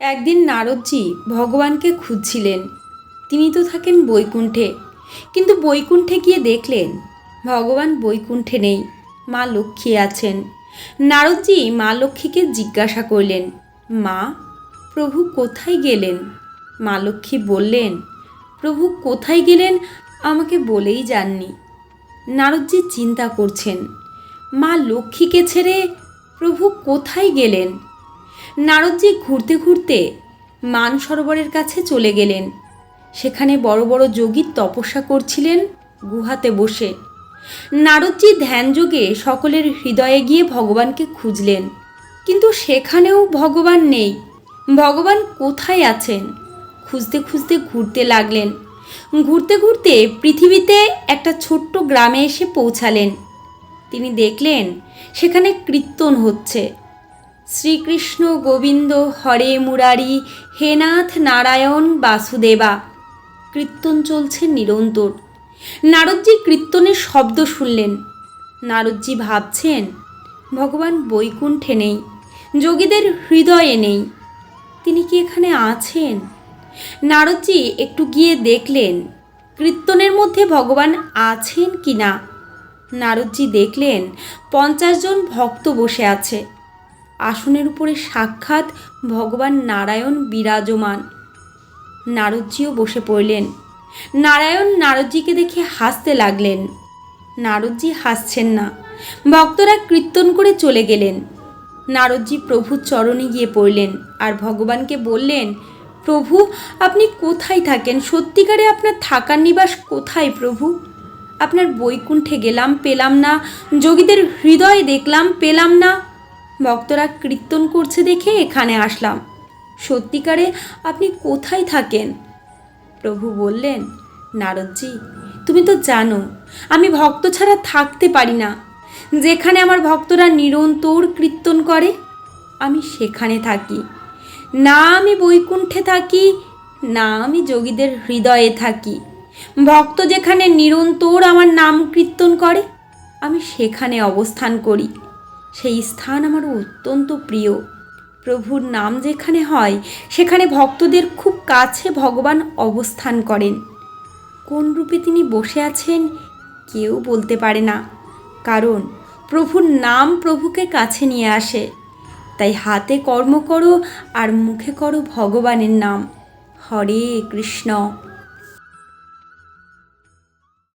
একদিন নারদজি ভগবানকে খুঁজছিলেন। তিনি তো থাকেন বৈকুণ্ঠে। কিন্তু বৈকুণ্ঠে গিয়ে দেখলেন, ভগবান বৈকুণ্ঠে নেই, মা লক্ষ্মী আছেন। নারদজি মা লক্ষ্মীকে জিজ্ঞাসা করলেন, মা, প্রভু কোথায় গেলেন? মা লক্ষ্মী বললেন, প্রভু কোথায় গেলেন আমাকে বলেই যাননি। নারদজি চিন্তা করছেন, মা লক্ষ্মীকে ছেড়ে প্রভু কোথায় গেলেন? নারদজি ঘুরতে ঘুরতে মান সরোবরের কাছে চলে গেলেন। সেখানে বড় বড় যোগী তপস্যা করছিলেন গুহাতে বসে। নারদজি ধ্যানযোগে সকলের হৃদয়ে গিয়ে ভগবানকে খুঁজলেন। কিন্তু সেখানেও ভগবান নেই। ভগবান কোথায় আছেন? খুঁজতে খুঁজতে ঘুরতে লাগলেন। ঘুরতে ঘুরতে পৃথিবীতে একটা ছোট্ট গ্রামে এসে পৌঁছালেন। তিনি দেখলেন সেখানে কীর্তন হচ্ছে। শ্রীকৃষ্ণ গোবিন্দ হরে মুরারি হেনাথ নারায়ণ বাসুদেবা। কীর্তন চলছে নিরন্তর। নারদজি কীর্তনের শব্দ শুনলেন। নারদজি ভাবছেন, ভগবান বৈকুণ্ঠে নেই, যোগীদের হৃদয়ে নেই, তিনি কি এখানে আছেন? নারদজি একটু গিয়ে দেখলেন, কীর্তনের মধ্যে ভগবান আছেন কি না নারদজি দেখলেন, পঞ্চাশ জন ভক্ত বসে আছে। আসনের উপরে সাক্ষাৎ ভগবান নারায়ণ বিরাজমান। নারদজিও বসে পড়লেন। নারায়ণ নারদজিকে দেখে হাসতে লাগলেন। নারদজি হাসছেন না। ভক্তরা কীর্তন করে চলে গেলেন। নারদজি প্রভুর চরণে গিয়ে পড়লেন আর ভগবানকে বললেন, প্রভু, আপনি কোথায় থাকেন? সত্যিকারে আপনার থাকার নিবাস কোথায় প্রভু? আপনার বৈকুণ্ঠে গেলাম, পেলাম না। যোগীদের হৃদয় দেখলাম, পেলাম না। ভক্তরা কীর্তন করছে দেখে এখানে আসলাম। সত্যিকারে আপনি কোথায় থাকেন? প্রভু বললেন, নারদজি, তুমি তো জানো, আমি ভক্ত ছাড়া থাকতে পারি না। যেখানে আমার ভক্তরা নিরন্তর কীর্তন করে, আমি সেখানে থাকি। না আমি বৈকুণ্ঠে থাকি, না আমি যোগীদের হৃদয়ে থাকি। ভক্ত যেখানে নিরন্তর আমার নাম কীর্তন করে, আমি সেখানে অবস্থান করি। সেই স্থান আমার অত্যন্ত প্রিয়। প্রভুর নাম যেখানে হয়, সেখানে ভক্তদের খুব কাছে ভগবান অবস্থান করেন। কোন রূপে তিনি বসে আছেন, কেউ বলতে পারে না। কারণ, প্রভুর নাম প্রভুকে কাছে নিয়ে আসে। তাই হাতে কর্ম করো আর মুখে করো ভগবানের নাম। হরে কৃষ্ণ।